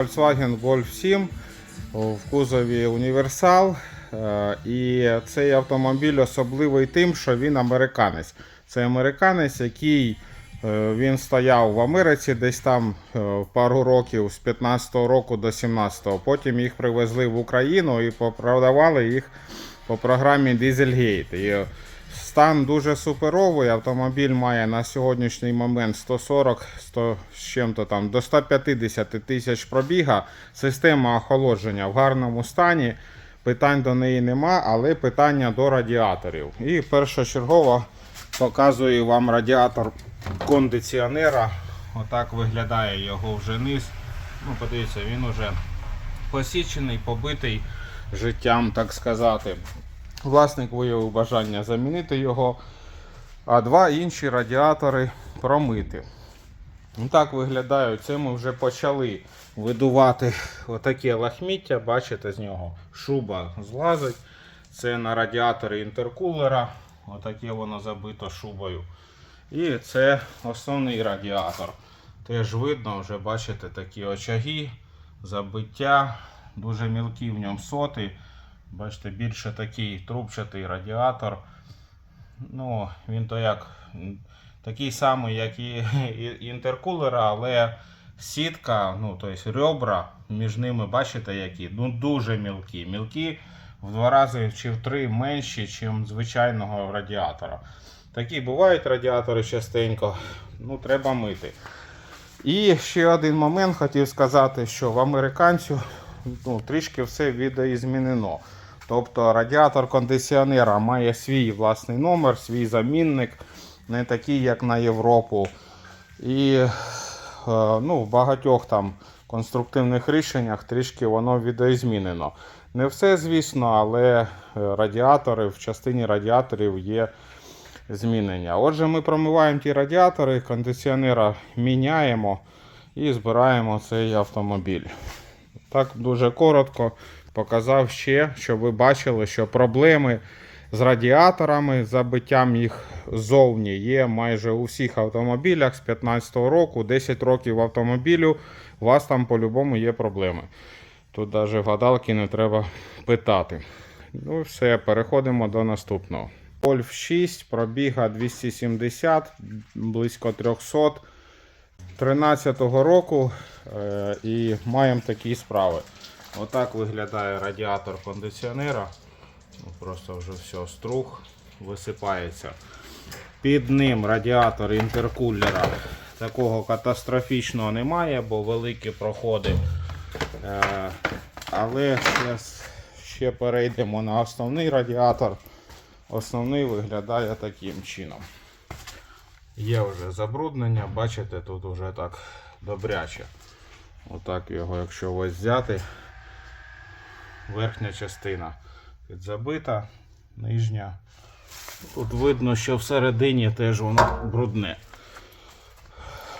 Volkswagen Golf 7 в кузові універсал. Е, І цей автомобіль особливий тим, що він американець. Це американець, який е, він стояв в Америці десь там е, пару років з 15-го року до 17-го. Потім їх привезли в Україну і продавали їх по програмі Dieselgate. Стан дуже суперовий. Автомобіль має на сьогоднішній момент 140 100 з чим-то там до 150 тисяч пробіга. Система охолодження в гарному стані. Питань до неї нема, але питання до радіаторів. І першочергово показую вам радіатор кондиціонера. Отак виглядає його вже низ. Ну, подивіться, він уже посічений, побитий життям, так сказати. Власник виявив бажання замінити його, а два інші радіатори промити. Ну, Так виглядає. Це ми вже почали видувати отаке лахміття. Бачите, з нього шуба злазить. Це на радіаторі інтеркулера. Отаке воно забито шубою. І це основний радіатор. Теж видно, вже бачите такі очаги, забиття, дуже мілкі в ньому соти. Бачите, більше такий трубчатий радіатор. Ну, він то як такий самий, як і, інтеркулера, але сітка, ну, тобто ребра між ними, бачите, які? Ну, дуже мілкі. Мілкі в два рази чи в три менші, ніж звичайного радіатора. Такі бувають радіатори частенько, ну, треба мити. І ще один момент хотів сказати, що в американцю ну, трішки все відеозмінено. Тобто радіатор кондиціонера має свій власний номер, свій замінник, не такий, як на Європу. І е, ну, в багатьох там конструктивних рішеннях трішки воно відеозмінено. Не все, звісно, але е, радіатори в частині радіаторів є змінення. Отже, ми промиваємо ті радіатори, кондиціонера міняємо і збираємо цей автомобіль. Так дуже коротко показав ще, щоб ви бачили, що проблеми з радіаторами, забиттям їх ззовні є майже у всіх автомобілях з 2015 року, 10 років автомобілю, у вас там по-любому є проблеми. Тут навіть гадалки не треба питати. Ну все, переходимо до наступного. Golf 6, пробіга 270, близько 300. 13-го року е, і маємо такі справи. Отак виглядає радіатор кондиціонера. Ну, просто вже все, струх висипається. Під ним радіатор інтеркулера такого катастрофічного немає, бо великі проходи. Е, але ще перейдемо на основний радіатор. Основний виглядає таким чином. Є вже забруднення, бачите, тут вже так добряче. Отак його, якщо ось взяти, верхня частина підзабита, нижня. Тут видно, що всередині теж воно брудне.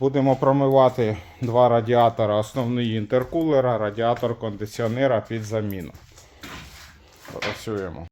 Будемо промивати два радіатора, основний інтеркулера, радіатор кондиціонера під заміну. Працюємо.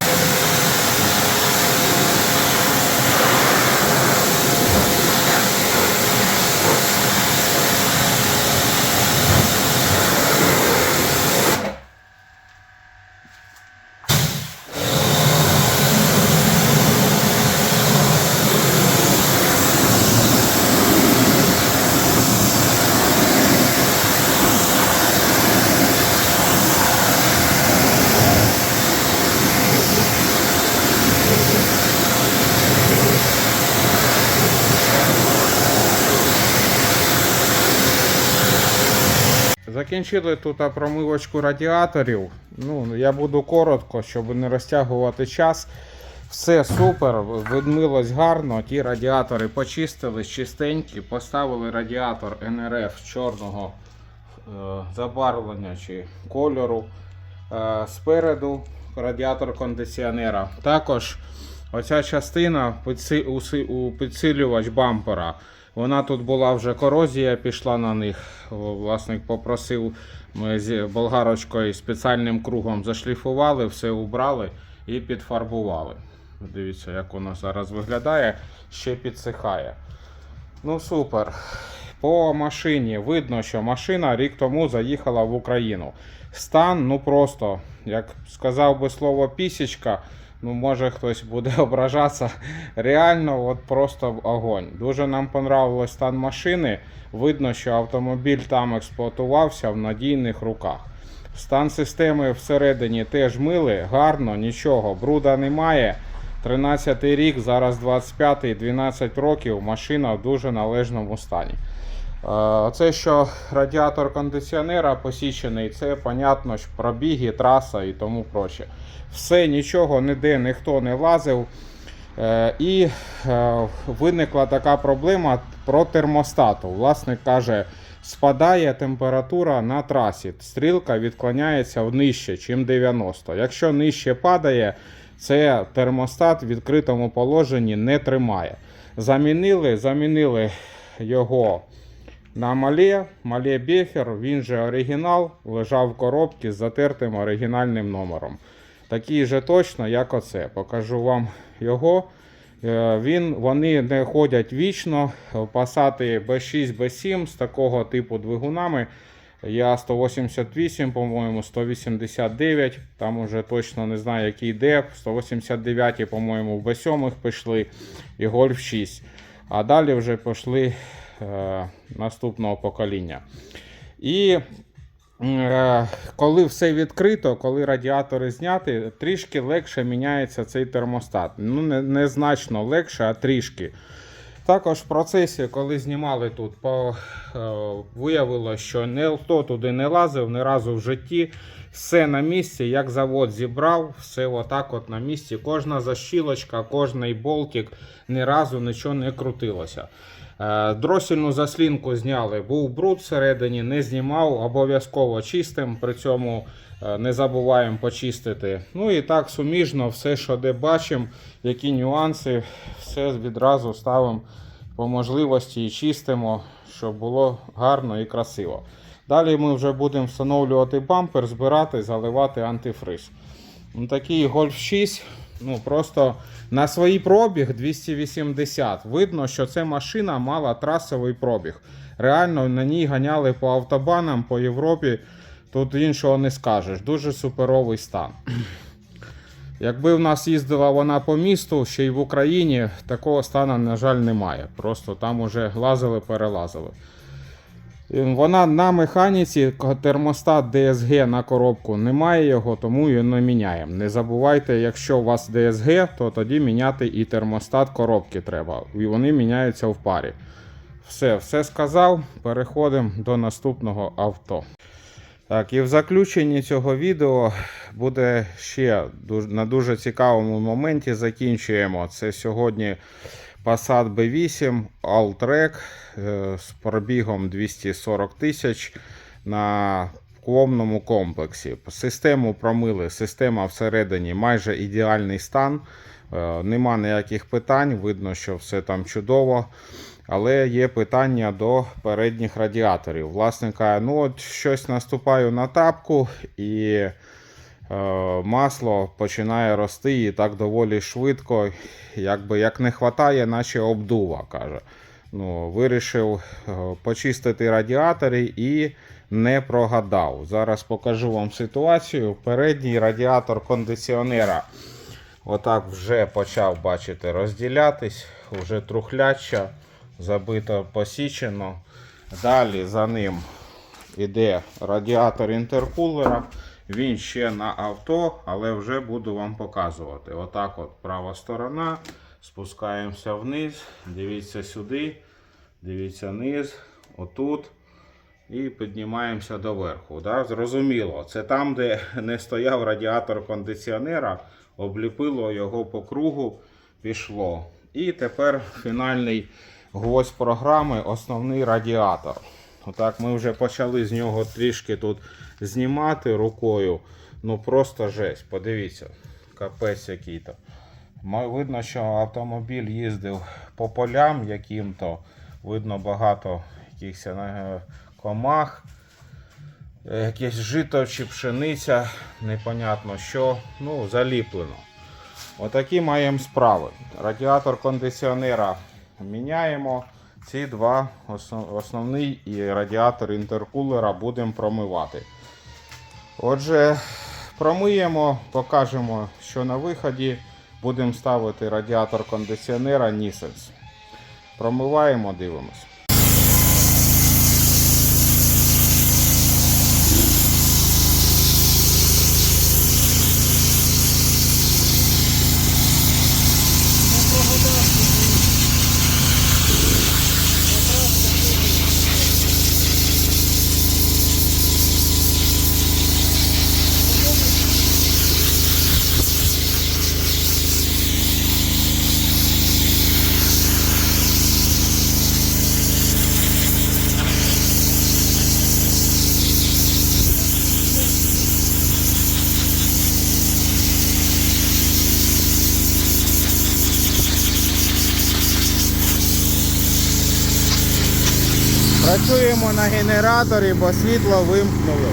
Закінчили тут промивочку радіаторів. Ну, я буду коротко, щоб не розтягувати час. Все супер, відмилось гарно. Ті радіатори почистили чистенькі, поставили радіатор НРФ чорного е, забарвлення чи кольору. Е, спереду радіатор кондиціонера. Також оця частина підсилювач бампера. Вона тут була вже корозія, пішла на них. Власник попросив, ми з болгарочкою спеціальним кругом зашліфували, все убрали і підфарбували. Дивіться, як воно зараз виглядає, ще підсихає. Ну супер. По машині видно, що машина рік тому заїхала в Україну. Стан, ну просто, як сказав би слово пісічка, ну може хтось буде ображатися. Реально, от просто огонь. Дуже нам понравилось стан машини. Видно, що автомобіль там експлуатувався в надійних руках. Стан системи всередині теж мили, гарно, нічого, бруда немає. 13 рік, зараз 25, 12 років, машина в дуже належному стані. Е, Це що радіатор кондиціонера посічений, це понятно, що пробіги, траса і тому проще. Все, нічого, ніде ніхто не лазив. Е, І е, виникла така проблема про термостату. Власник каже, спадає температура на трасі. Стрілка відклоняється нижче, ніж 90. Якщо нижче падає, це термостат в відкритому положенні не тримає. Замінили, замінили його на мале, мале Бехер, він же оригінал, лежав в коробці з затертим оригінальним номером. Такий же точно, як оце. Покажу вам його. Е, Він, вони не ходять вічно. Пасати B6, B7 з такого типу двигунами. Я 188, по-моєму, 189. Там уже точно не знаю, який йде. 189, по-моєму, в B7 пішли і Golf 6. А далі вже пішли наступного покоління. І е, коли все відкрито, коли радіатори зняті, трішки легше міняється цей термостат. Ну, не, не значно легше, а трішки. Також в процесі, коли знімали тут, по, е, виявилося, що ніхто туди не лазив ні разу в житті. Все на місці, як завод зібрав, все отак от на місці. Кожна защілочка, кожний болтик, ні разу нічого не крутилося. Е, Дросільну заслінку зняли, був бруд всередині, не знімав, обов'язково чистим. При цьому е, не забуваємо почистити. Ну і так суміжно, все, що де бачимо, які нюанси, все відразу ставимо по можливості і чистимо, щоб було гарно і красиво. Далі ми вже будемо встановлювати бампер, збирати, заливати антифриз. Такий Golf 6, ну просто на свій пробіг 280. Видно, що ця машина мала трасовий пробіг. Реально на ній ганяли по автобанам, по Європі. Тут іншого не скажеш. Дуже суперовий стан. Якби в нас їздила вона по місту, ще й в Україні, такого стану, на жаль, немає. Просто там уже лазили, перелазили. І Вона на механіці, термостат DSG на коробку немає його, тому її не міняємо. Не забувайте, якщо у вас DSG, то тоді міняти і термостат коробки треба. І вони міняються в парі. Все, все сказав. Переходимо до наступного авто. Так, і в заключенні цього відео буде ще на дуже цікавому моменті закінчуємо. Це сьогодні Passat B8 Alltrack е, з пробігом 240 тисяч на кломному комплексі. Систему промили, система всередині майже ідеальний стан. Е, Нема ніяких питань, видно, що все там чудово. Але є питання до передніх радіаторів. Власника, ну от щось наступаю на тапку і масло починає рости і так доволі швидко. Якби як не вистачає, наче обдува, каже. Ну, вирішив е, почистити радіатори і не прогадав. Зараз покажу вам ситуацію. Передній радіатор кондиціонера отак вже почав бачите, розділятись, вже трухляча, забито посічено. Далі за ним іде радіатор інтеркулера. Він ще на авто, але вже буду вам показувати. Отак от права сторона. Спускаємося вниз. Дивіться сюди. Дивіться низ. Отут. І піднімаємося до верху. Да? Зрозуміло, це там, де не стояв радіатор кондиціонера, обліпило його по кругу, пішло. І тепер фінальний гвоздь програми основний радіатор. Отак ми вже почали з нього трішки тут знімати рукою. Ну просто жесть. Подивіться, капець який-то. Видно, що автомобіль їздив по полям яким-то. Видно багато якихось е, комах. Е, Якесь жито чи пшениця, непонятно що. Ну, заліплено. Отакі маємо справи. Радіатор кондиціонера міняємо. Ці два основ- основний і радіатор інтеркулера будемо промивати. Отже, промиємо, покажемо, що на виході. Будемо ставити радіатор кондиціонера Нісенс. Промиваємо, дивимось. Працюємо на генераторі, бо світло вимкнули.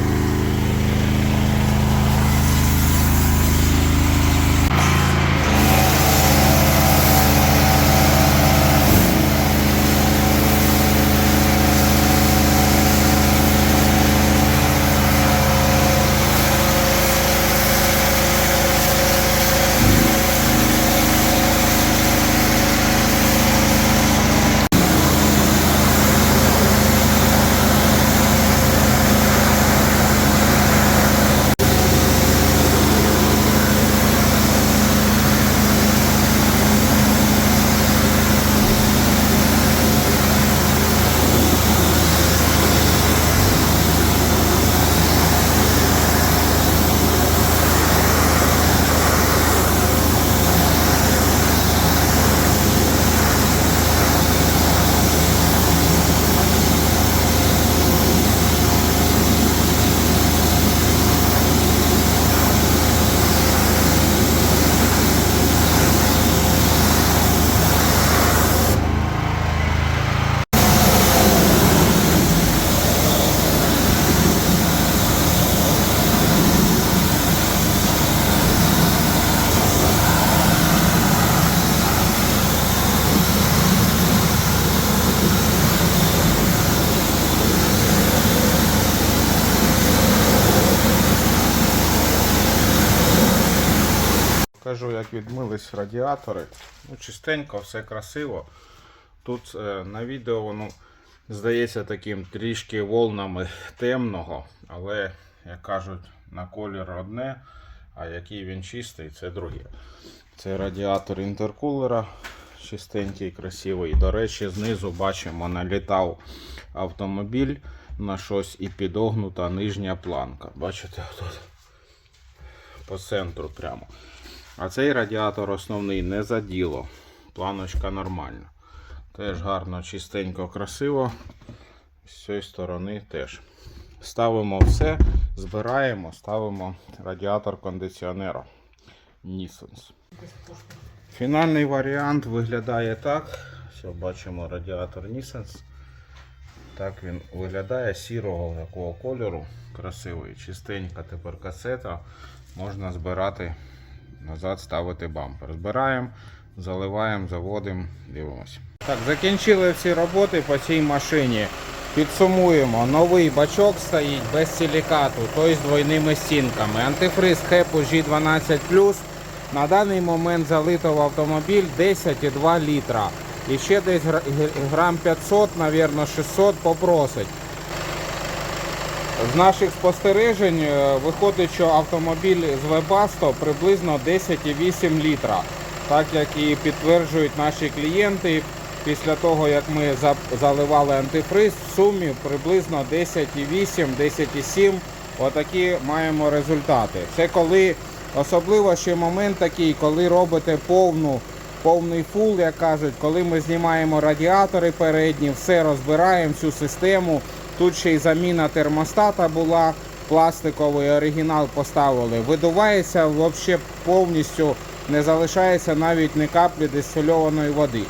Кажу, як відмились радіатори. Ну, чистенько, все красиво. Тут е, на відео воно здається таким трішки волнами темного, але, як кажуть, на колір одне, а який він чистий, це друге. Це радіатор інтеркулера, чистенький, красивий. До речі, знизу бачимо, налітав автомобіль на щось і підогнута нижня планка. Бачите, тут по центру прямо. А цей радіатор основний не заділо. Планочка нормальна. Теж гарно, чистенько, красиво. З цієї сторони теж. Ставимо все, збираємо, ставимо радіатор кондиціонера Nissan. Фінальний варіант виглядає так. Все, бачимо радіатор Nissan. Так він виглядає сірого такого кольору. Красивий, чистенька тепер касета. Можна збирати назад, ставити бампер. Збираємо, заливаємо, заводимо, дивимося. Так, закінчили всі роботи по цій машині. Підсумуємо, новий бачок стоїть без силікату, той з двойними стінками. Антифриз Хепу G12 на даний момент залито в автомобіль 10,2 літра. І ще десь грам 500, навірно, 600 попросить. З наших спостережень е, виходить, що автомобіль з Webasto приблизно 10,8 літра. Так як і підтверджують наші клієнти, після того як ми заливали антифриз, в сумі приблизно 10,8, 10,7. Отакі маємо результати. Це коли особливо ще момент такий, коли робите повну повний фул, як кажуть, коли ми знімаємо радіатори передні, все розбираємо всю систему. Тут ще й заміна термостата була, пластиковий оригінал поставили. Видувається взагалі повністю, не залишається навіть ні каплі дистильованої води.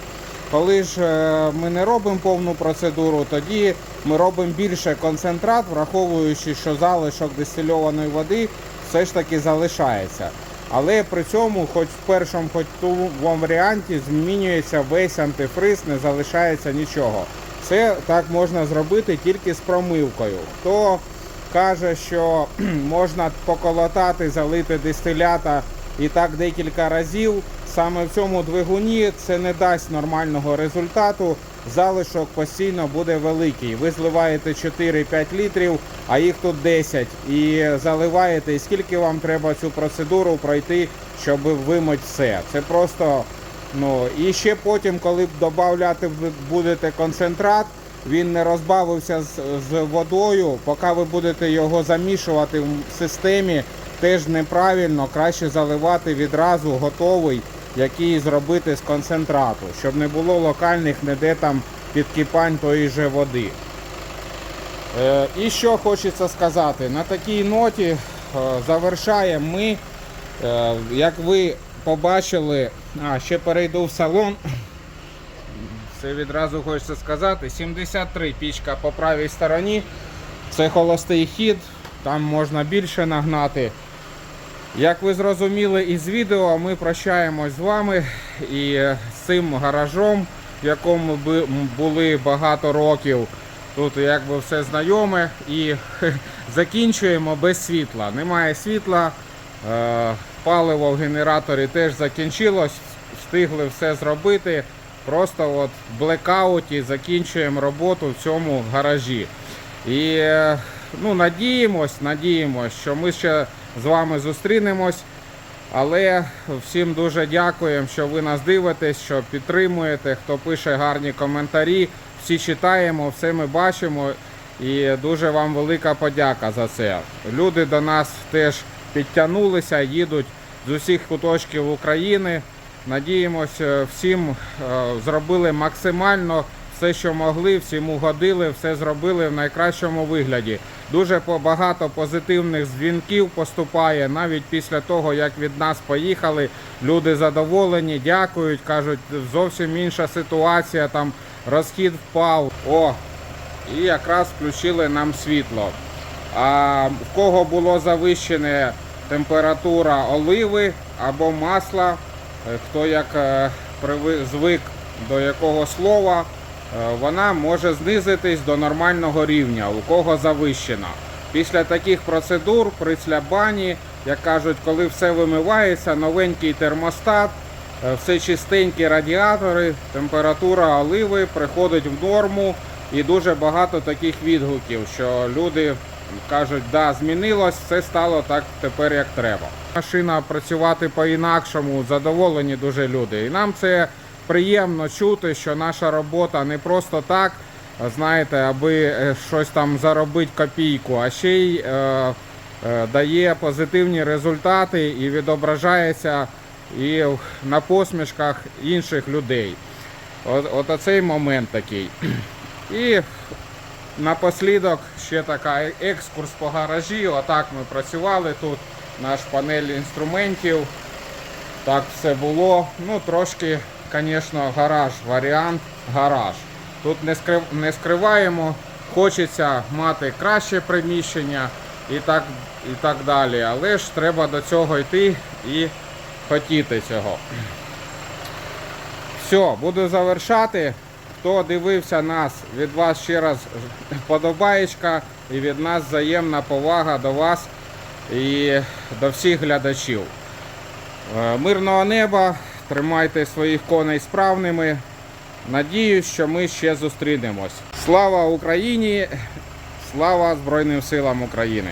Коли ж е, ми не робимо повну процедуру, тоді ми робимо більше концентрат, враховуючи, що залишок дистильованої води все ж таки залишається. Але при цьому, хоч в першому, хоч в варіанті, змінюється весь антифриз, не залишається нічого. Це так можна зробити тільки з промивкою. Хто каже, що можна поколотати, залити дистилята і так декілька разів. Саме в цьому двигуні це не дасть нормального результату. Залишок постійно буде великий. Ви зливаєте 4-5 літрів, а їх тут 10. І заливаєте, і скільки вам треба цю процедуру пройти, щоб вимити все. Це просто. Ну і ще потім, коли додати будете концентрат, він не розбавився з, з водою. Поки ви будете його замішувати в системі, теж неправильно. Краще заливати відразу готовий, який зробити з концентрату, щоб не було локальних ніде там підкипань тої же води. Е, і що хочеться сказати, на такій ноті е, завершаємо ми. Е, як ви побачили, а ще перейду в салон. Це відразу хочеться сказати. 73 пічка по правій стороні. Це холостий хід, там можна більше нагнати. Як ви зрозуміли із відео, ми прощаємось з вами і з цим гаражом, в якому були багато років. Тут якби все знайоме і закінчуємо без світла. Немає світла, е, паливо в генераторі теж закінчилось, встигли все зробити. Просто от в блекауті закінчуємо роботу в цьому гаражі. І ну, надіємось, надіємось, що ми ще з вами зустрінемось. Але всім дуже дякуємо, що ви нас дивитесь, що підтримуєте, хто пише гарні коментарі. Всі читаємо, все ми бачимо. І дуже вам велика подяка за це. Люди до нас теж підтягнулися, їдуть з усіх куточків України. Надіємось, е, всім е, зробили максимально все, що могли, всім угодили, все зробили в найкращому вигляді. Дуже багато позитивних дзвінків поступає навіть після того, як від нас поїхали. Люди задоволені, дякують, кажуть, зовсім інша ситуація, там розхід впав. О, і якраз включили нам світло. А в кого було завищене температура оливи або масла, е, хто як е, звик до якого слова, е, вона може знизитись до нормального рівня, у кого завищена. Після таких процедур при слябані, як кажуть, коли все вимивається, новенький термостат, все чистенькі радіатори, температура оливи приходить в норму. І дуже багато таких відгуків, що люди кажуть, да, змінилось, все стало так тепер як треба. Машина працювати по-інакшому, задоволені дуже люди. І нам це приємно чути, що наша робота не просто так, знаєте, аби е, щось там заробити копійку, а ще й е, е, дає позитивні результати і відображається і на посмішках інших людей. От, от оцей момент такий. І напослідок ще така е- екскурс по гаражі. Отак ми працювали тут. Наш панель інструментів. Так все було. Ну, трошки, звісно, гараж, варіант гараж. Тут не, скрив, не скриваємо, хочеться мати краще приміщення і так, і так далі. Але ж треба до цього йти і хотіти цього. Все, буду завершати. Хто дивився нас, від вас ще раз вподобаєчка і від нас взаємна повага до вас і до всіх глядачів. Е, Мирного неба, тримайте своїх коней справними. Надіюсь, що ми ще зустрінемось. Слава Україні! Слава Збройним силам України!